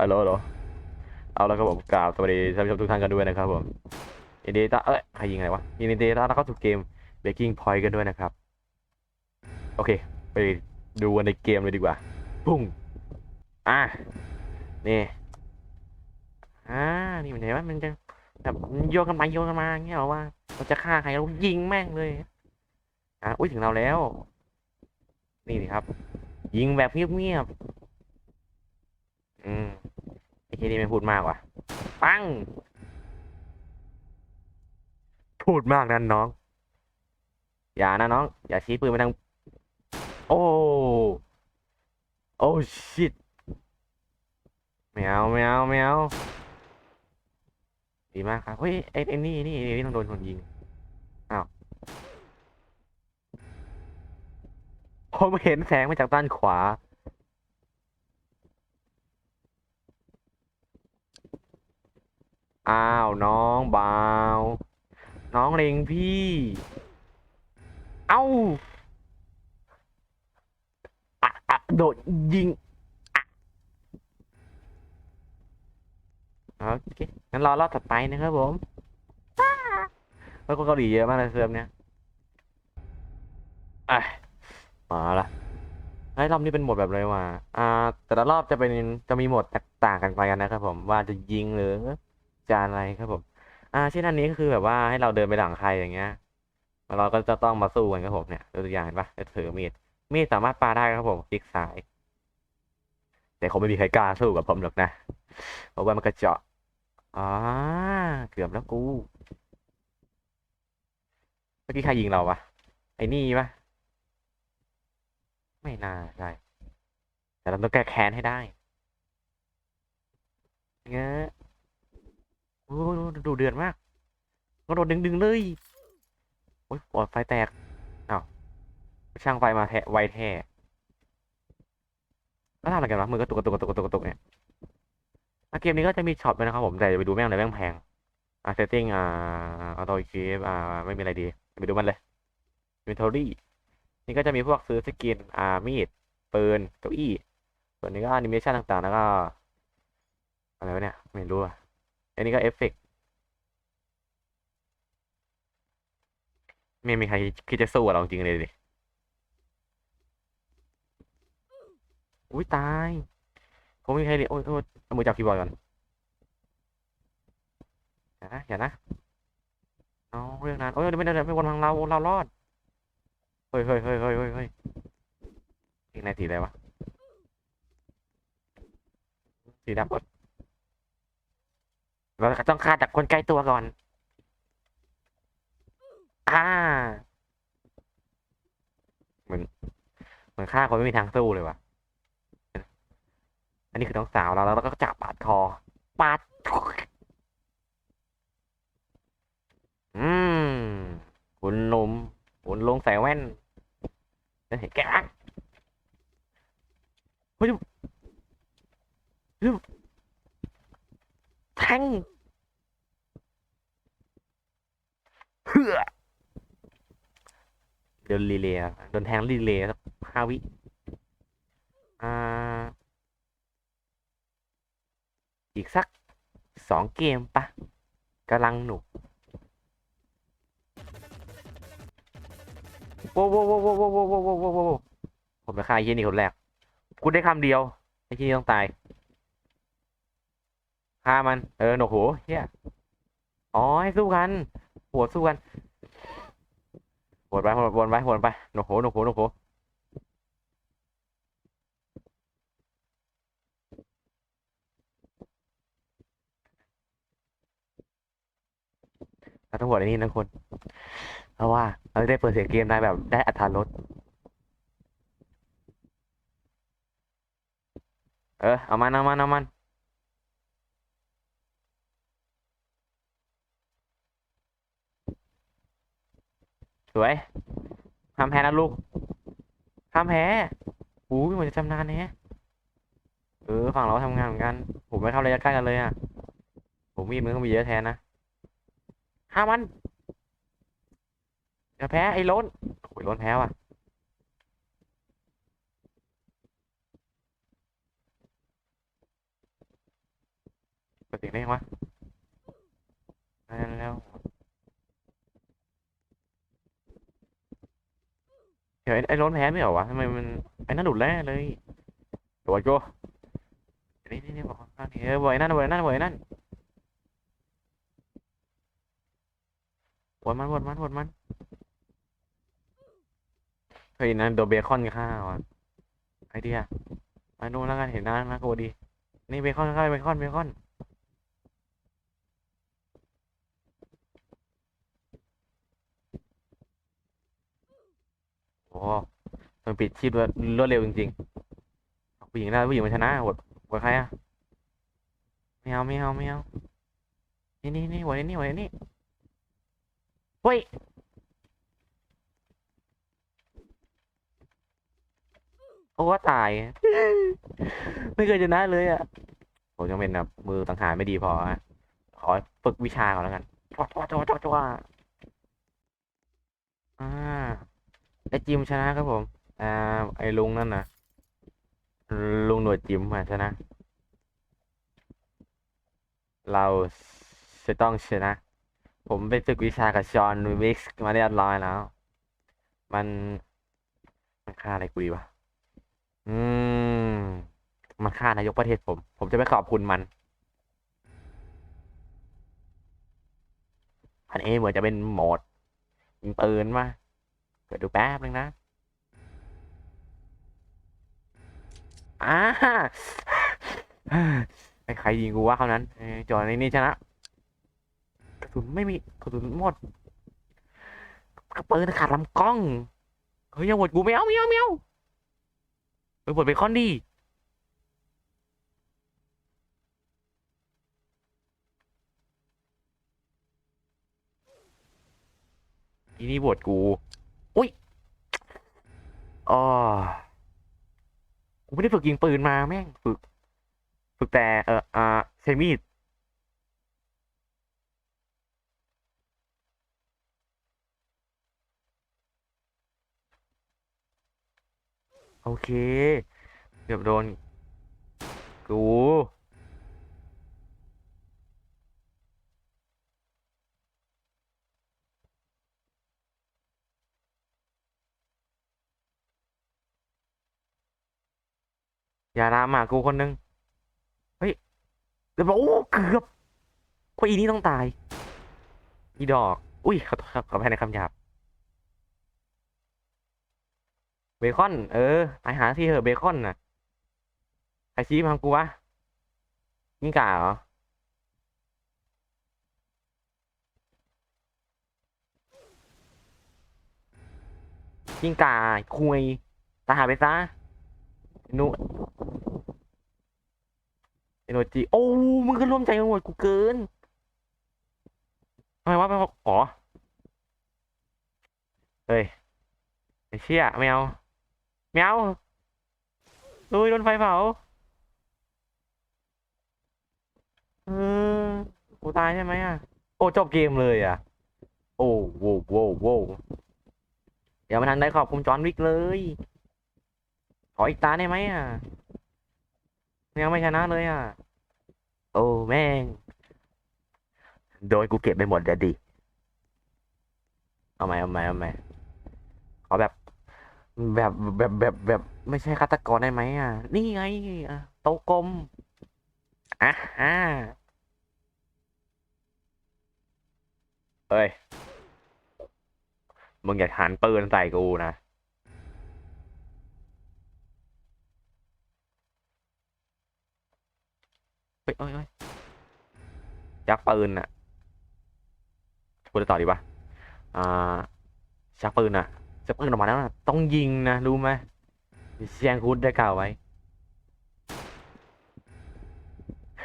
ฮัลโหลโหลเอาแล้วครับผมกราบสวัสดีท่านผู้ชมทุกท่านกันด้วยนะครับผมยินดีต้อนเอ้ยใครยิงอะไรวะยินดีต้อนรับเข้าสู่เกม Breaking Point กันด้วยนะครับ โอเค ไปดูกันในเกมเลยดีกว่า ปุ้งอะนี่อ่านี่มันเห็นว่ามันจะแบบโยนกันไปโยนกันมาอย่างเงี้ยหรอว่าเราจะฆ่าใครเรายิงแม่งเลยอะอุ้ยถึงเราแล้ว นี่สิครับ ยิงแบบเงียบๆอืมไอ้ ที่นี่ไม่พูดมากว่ะ ปัง พูดมากนั่นน้อง อย่านะน้อง อย่าชี้ปืนไปทาง โอ้ โอ้ชิตไม่เอาไม่เอาไม่เอาดีมากครับ เฮ้ยไอ้ไอ้นี่นี่นี่ต้องโดนคนยิง อ้าว ผมเห็นแสงมาจากด้านขวา อ้าวน้องบาน้องเลงพี่ เอ้าอะอะโดดยิงอะโอเคงั้นรอรอบถัดไปนะครับผมแล้วก็เกาหลีเยอะมากเลยเซิร์ฟเนี้ยอะมาละไอ้รอบนี้เป็นหมดแบบเลยว่าอ่า แต่ละรอบจะเป็นจะมีหมดแตกต่างกันไปกันนะครับผมว่าจะยิงหรือ จะอะไรครับผม อ่าเช่นอันนี้ก็คือแบบว่าให้เราเดินไปหลังใครอย่างเงี้ยเราก็จะต้องมาสู้กันครับผมเนี่ยตัวอย่างเห็นปะจะถือมีด มีดสามารถปาได้ครับผมคลิกซ้าย แต่คงไม่มีใครกล้าสู้กับผมหรอกนะ เพราะว่ามันกระเจาะอ่าเกือบแล้วกูเมื่อกี้ใครยิงเราวะไอ้นี่ปะไม่น่าใช่แต่เราต้องแก้แค้นให้ได้เงี้ย โอ้โหดูเดือดมากกระโดดดึงๆเลยโอ้ยปอดไฟแตกอ้าวช่างไฟมาแทะไวแท้แล้วทำอะไรกันวะมือกระตุกกระตุกกระตุกกระตุกกระตุกเนี่ยเกมนี้ก็จะมีช็อตไปนะครับผมแต่อย่าไปดูแม่งเลยแม่งแพงอะเซตติ้งอ่าออโต้คีฟอ่าไม่มีอะไรดีไปดูมันเลยอินเทอรี่นี่ก็จะมีพวกซื้อสกินอ่ามีดปืนเก้าอี้ส่วนนี้ก็แอนิเมชันต่างๆ แล้วก็ อะไรวะเนี่ย ไม่รู้อะ อันนี้ก็เอฟเฟกต์ไม่มีใครคิดจะสู้เราจริงเลยดิ อุ้ยตายผมไม่มีใครเลยโอ้ยโอ้ยเอามือจับคีย์บอร์ดก่อนอย่านะอย่านะเอาเรื่องนั้นโอ้ยไม่ได้ไม่วนทางเราเรารอด เฮ้ยเฮ้ยเฮ้ยเฮ้ยเฮ้ยเฮ้ยอีกนาทีอะไรวะสีดำกด เราต้องฆ่าจากคนใกล้ตัวก่อน อ่า เหมือนเหมือนฆ่าคนไม่มีทางสู้เลยว่ะ อันนี้คือน้องสาวเราแล้วเราก็จับปาดคอ ปาด อืมคุณนมคุณลงใส่แว่นเห็นแกะเฮ้ยเฮ้ยแทงเฮือเดินรีเลย์โดนแทงรีเลย์สักห้าวิ อ่า อีกสักสองเกมปะกำลังหนุกโว้โว้โว้โว้โว้โว้โว้โว้โว้โว้ผมจะฆ่าไอ้ที่นี่คนแรกกูได้คำเดียวไอ้ที่นี่ต้องตาย ฆ่ามัน เออหนกหูเฮียอ๋อให้สู้กันหัวสู้กันวนไปวนวนไปวนไปหนกหูหนกหูหนกหูเราต้องหัวในนี้นะคน เพราะว่าเราได้เปิดเสียงเกมได้แบบได้อัตราลดเออ เอามันเอามันเอามัน วยห้ามแพ้นะลูกห้ามแพ้อู้ยเหมือนจะชำนาญแฮะเออฝั่งเราทำงานเหมือนกันผมไม่เข้าระยะใกล้กันเลยอะผมมีมือเขามีเยอะแทนนะห้ามันอย่าแพ้ไอ้ล้นโอ้ยล้นแพ้ว่ะเก่งได้ยังวะมาแล้วเดี๋ยวไอ้ไอ้ร้อนแพ้ไม่เหรอวะทำไมมันไอ้นั่นดุดแร่เลยโดดโจนี่นี่นี่บอกข้างนี้เออบ่อยนั่นบ่อยนั่นบ่อยนั่นวนมันวนมันวนมันเฮ้ยนั่นโดนเบคอนข้าวอะไอเดียมาดูแล้วกันเห็นน้าน่ากลัวดี นี่เบคอนข้าวเบคอนเบคอน มันปิดชีพรวดรวดเร็วจริงๆผู้หญิงได้ผู้หญิงมันชนะหดหวดใครอะไม่เอาไม่เอาไม่เอานี่นี่นี่หวดนี่หวนี่เฮ้ยโอ้ตาย ไม่เคยชนะเลยอะผมยังเป็นแบบมือต่างหากไม่ดีพอฮะขอฝึกวิชาก่อนแล้วกันจ้วจ้วจ้วจ้วจ้วอ่า ไอจิมชนะครับผม อ่า ไอลุงนั่นนะลุงหนวดจิมชนะ เราจะต้องชนะ ผมไปฝึกวิชากับชอนวิกซ์มาเรียบร้อยแล้ว มัน มันฆ่าอะไรกูดีวะ อืม มันฆ่านายกประเทศผม ผมจะไปขอบคุณมันอันนี้เหมือนจะเป็นโหมดยิงปืนมา เดี๋ยวดูแป๊บนึงนะอ่าไอ้ใครยิงกูว่าเขานั้นเอ้ยจอในนี่ชนะกระสุนไม่มีกระสุนหมดกระเปิดขาดลำกล้องเฮ้ยอย่าหวดกูไม่เอาไม่เอาไม่เอาไปหวดเบคอนดีอีนี่บวดกู อุ้ยอ๋อกูไม่ได้ฝึกยิงปืนมาแม่งฝึก ฝึกแต่เอออ่าใช้มีดโอเค เกือบโดน กู อย่าตามมากูคนนึง เฮ้ยเดี๋ยวบอกโอ้เกือบพวกอีนี่ต้องตาย อีดอก อุ้ยขอโทษครับขออภัยในคำหยาบ เบคอน เออ ไปหาที่เหอะเบคอนน่ะใครชี้มาทางกูวะนี่กาเหรอ ยิงกาคุยตาหาไปซะไอ้หนู ไอ้หนูจีโอ้มึงก็ร่วมใจกันหมดกูเกินทำไมวะไปบออ๋อเฮ้ยไอ้เชี่ยไม่เอาไม่เอาลุยโดนไฟเผาเออกูตายใช่ไหมอะ โอ้จบเกมเลยอะ โอ้โว้โว้โว้เดี๋ยวมาทันได้ขอบคุณจอห์นวิกเลย ขออีกตาได้ไหมอะ ยังไม่ชนะเลยอะ โอ้แม่ง โดยกูเก็บไปหมดเดี๋ยวดิ เอาไหมเอาไหมเอาไหมขอแบบ แบบแบบแบบแบบไม่ใช่ฆาตกรได้ไหมอะ นี่ไงอะโตกลมอะอะเอ้ย มึงอย่าหันปืนใส่กูนะ ฮ้ยเอ้ยเอ้ยยักปืนอะพูดต่อดีวะอ่าชักปืนอะชักปืนออกมาแล้วนะต้องยิงนะรู้ไหมเซียงคุดได้กล่าวไว้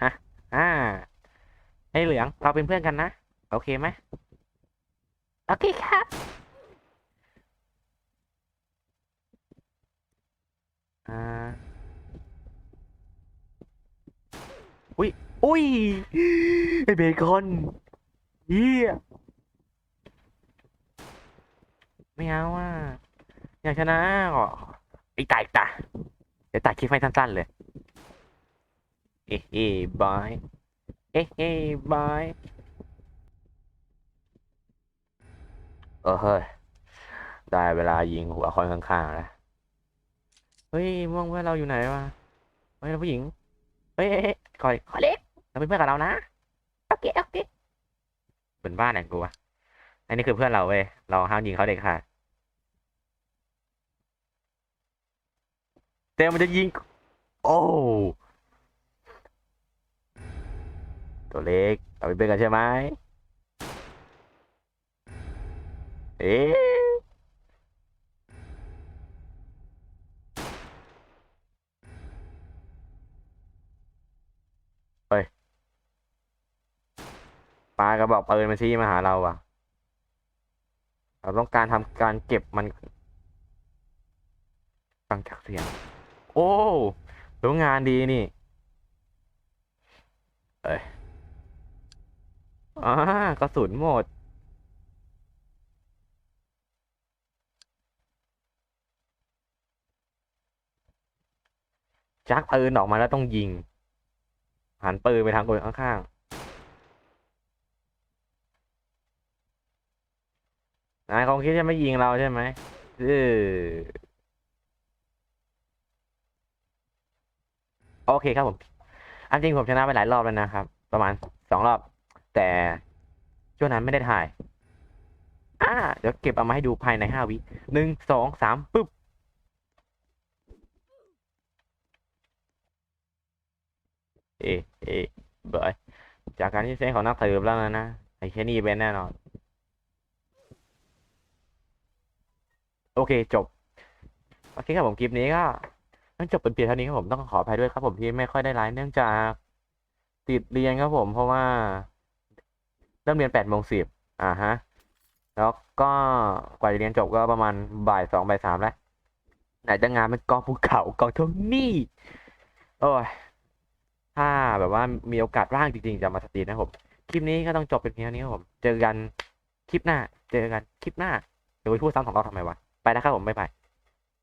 ฮะอ่าไอ้เหลืองเราเป็นเพื่อนกันนะ โอเคไหมโอเคครับอ่า อุ้ยอุ้ยไอเบคอนเฮียไม่เอาอะอยากชนะก็ไอ้ตายตาเดี๋ยวตัดคลิปให้สั้นๆเลย เอ๊ะเอ๊ะบายเอ๊ะเอ๊ะบายเออเฮ้ยได้เวลายิงหัวคอนข้างๆแล้วเฮ้ยม่วงเพื่อนเราอยู่ไหนวะเฮ้ยเราผู้หญิง เฮ้ยเฮ้ยเฮ้ยคอยคอยเล็กเราเป็นเพื่อนกับเรานะโอเคโอเคเป็นบ้านไหนกูวะอันนี้คือเพื่อนเราเว้ยเราห้ามยิงเขาเด็กค่ะเต็มมันจะยิง โอ้ ตัวเล็ก เราเป็นเพื่อนกันใช่ไหมเอ๊ะเฮ้ย ปลากระบอกปืนมันชี้มาหาเราว่ะ เราต้องการทำการเก็บมันฟังจากเสียง โอ้รู้งานดีนี่ เอ้ยอ่ากระสุนหมดชักปืนออกมาแล้วต้องยิง หันปืนไปทางคนข้างๆนายค งคิดจะไม่ยิงเราใช่ไหมเออโอเคครับผมอันจริงผมชนะไปหลายรอบแล้วนะครับ ประมาณสองรอบ แต่ช่วงนั้นไม่ได้ถ่าย อ่า เดี๋ยวเก็บเอามาให้ดูภายในห้าวิหนึ่งสองสามปึ๊บเอะเอะเบยจากการที่เซนของนักสืบแล้วนะนะไอ้แค่นี้เป็นแน่นอน โอเคจบโอเคครับผมคลิปนี้ก็ต้องจบเป็นเพียงเท่านี้ครับผมต้องขออภัยด้วยครับผมที่ไม่ค่อยได้ไลฟ์เนื่องจากติดเรียนครับผมเพราะว่าเริ่มเรียนแปดโมงสิบอ่าฮะ แล้วก็กว่าจะเรียนจบก็ประมาณบ่ายสองบ่ายสามแล้วไหนจะงานเป็นกองภูเขากองทงนี่โอ้ยถ้าแบบว่ามีโอกาสว่างจริงๆจะมาสตรีมนะผม คลิปนี้ก็ต้องจบเป็นเพียงเท่านี้ครับผม เจอกันคลิปหน้า เจอกันคลิปหน้าเดี๋ยวไปพูดซ้ำสองรอบทำไมวะ ไปนะครับผมบ๊ายบาย